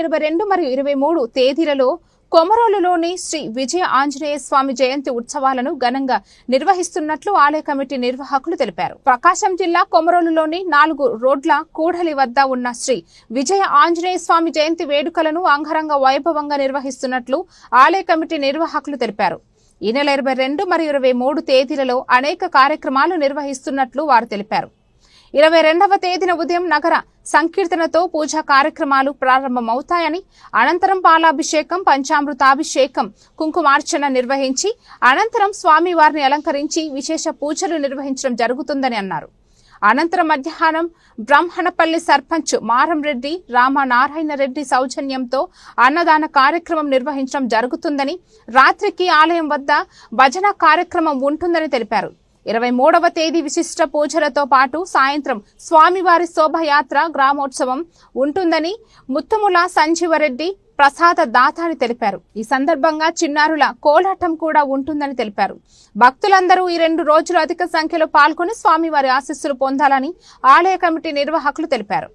ఇరవై రెండు మరియు ఇరవై మూడు తేదీలలో కొమరోలులోని శ్రీ విజయ ఆంజనేయ స్వామి జయంతి ఉత్సవాలను ఘనంగా నిర్వహిస్తున్నట్లు ఆలయ కమిటీ నిర్వాహకులు తెలిపారు. ప్రకాశం జిల్లా కొమరోలులోని నాలుగు రోడ్ల కూడలి వద్ద ఉన్న శ్రీ విజయ ఆంజనేయ స్వామి జయంతి వేడుకలను అంగరంగ వైభవంగా నిర్వహిస్తున్నట్లు ఆలయ కమిటీ నిర్వాహకులు తెలిపారు. ఈ నెల ఇరవై రెండు మరియు ఇరవై మూడు తేదీలలో అనేక కార్యక్రమాలు నిర్వహిస్తున్నట్లు వారు తెలిపారు. ఇరవై రెండవ తేదీన ఉదయం నగర సంకీర్తనతో పూజా కార్యక్రమాలు ప్రారంభమవుతాయని అనంతరం పాలాభిషేకం పంచామృతాభిషేకం కుంకుమార్చన నిర్వహించి అనంతరం స్వామివారిని అలంకరించి విశేష పూజలు నిర్వహించడం జరుగుతుందని అన్నారు. అనంతరం మధ్యాహ్నం బ్రహ్మణపల్లి సర్పంచ్ మారంరెడ్డి రామనారాయణ రెడ్డి సౌజన్యంతో అన్నదాన కార్యక్రమం నిర్వహించడం జరుగుతుందని రాత్రికి ఆలయం వద్ద భజన కార్యక్రమం ఉంటుందని తెలిపారు. ఇరవై మూడవ తేదీ విశిష్ట పూజలతో పాటు సాయంత్రం స్వామివారి శోభయాత్ర గ్రామోత్సవం ఉంటుందని ముత్తుముల సంజీవరెడ్డి ప్రసాద దాత అని తెలిపారు. ఈ సందర్భంగా చిన్నారుల కోలాటం కూడా ఉంటుందని తెలిపారు. భక్తులందరూ ఈ రెండు రోజులు అధిక సంఖ్యలో పాల్గొని స్వామివారి ఆశీస్సులు పొందాలని ఆలయ కమిటీ నిర్వాహకులు తెలిపారు.